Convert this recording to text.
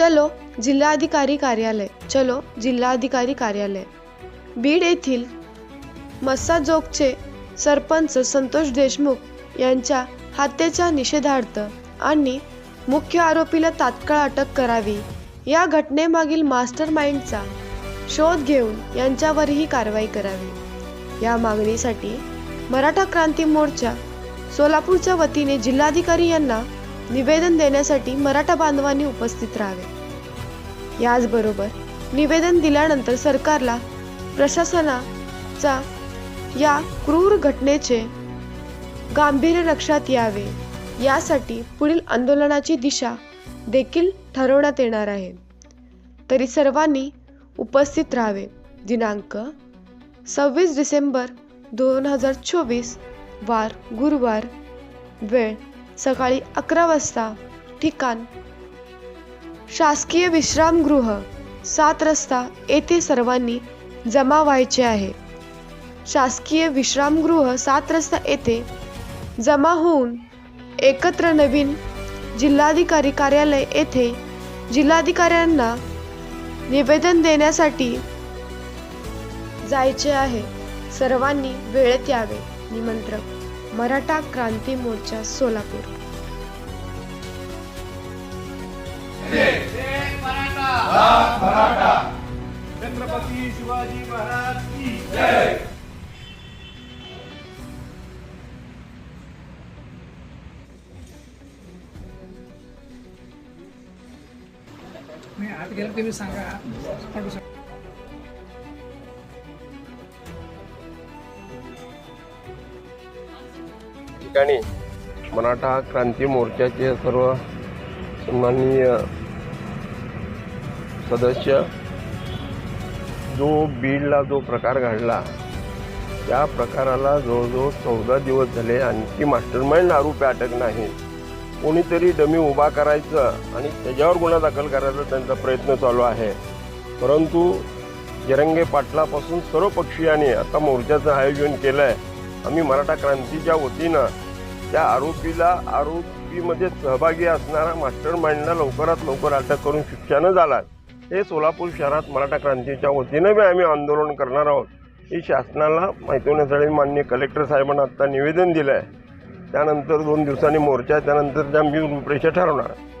चलो जिल्हाधिकारी कार्यालय. चलो जिल्हाधिकारी कार्यालय. बीड येथील मस्साजोगचे सरपंच संतोष देशमुख यांच्या हत्येच्या निषेधार्थ आणि मुख्य आरोपीला तात्काळ अटक करावी. या घटनेमागील मास्टर माइंडचा शोध घेऊन यांच्यावरही कारवाई करावी. या मागणीसाठी मराठा क्रांती मोर्चा सोलापूरच्या वतीने जिल्हाधिकारी यांना निवेदन देण्यासाठी मराठा बांधवांनी उपस्थित राहावे. याचबरोबर निवेदन दिल्यानंतर सरकारला प्रशासनाचा या क्रूर घटनेचे गांभीर्य लक्षात यावे यासाठी पुढील आंदोलनाची दिशा देखील ठरवण्यात येणार आहे. तरी सर्वांनी उपस्थित राहावे. दिनांक सव्वीस डिसेंबर दोन हजार चोवीस वार गुरुवार वेळ सकाळी अकरा वाजता ठिकाण शासकीय विश्रामगृह सात रस्ता येथे सर्वांनी जमा व्हायचे आहे. शासकीय विश्रामगृह सात रस्ता येथे जमा होऊन एकत्र नवीन जिल्हाधिकारी कार्यालय येथे जिल्हाधिकाऱ्यांना निवेदन देण्यासाठी जायचे आहे. सर्वांनी वेळेत यावे निमंत्रक मराठा क्रांती मोर्चा सोलापूर. छत्रपती शिवाजी महाराज की जय. नाही आत गेलं तुम्ही सांगा. शकता. ठिकाणी मराठा क्रांती मोर्चाचे सर्व सन्माननीय सदस्य जो बीडला जो प्रकार घडला त्या प्रकाराला जवळजवळ चौदा दिवस झाले आणखी मास्टरमाइंड आरोपी अटक नाही. कोणीतरी डमी उभा करायचं आणि त्याच्यावर गुन्हा दाखल करायचा त्यांचा प्रयत्न चालू आहे. परंतु जरंगे पाटलापासून सर्व पक्षीयांनी आता मोर्चाचं आयोजन केलं आहे आम्ही मराठा क्रांतीच्या वतीनं त्या आरोपीला आरोपीमध्ये सहभागी असणारा मास्टर माइंडला लवकरात लवकर अटक करून शिक्षानं झाला झाला हे सोलापूर शहरात मराठा क्रांतीच्या वतीनं बी आम्ही आंदोलन करणार आहोत. ही शासनाला माहिती होण्यासाठी मान्य कलेक्टर साहेबांना आत्ता निवेदन दिलं आहे त्यानंतर दोन दिवसांनी मोर्चा आहे, त्यानंतर मी रूपरेषा ठरवणार आहे.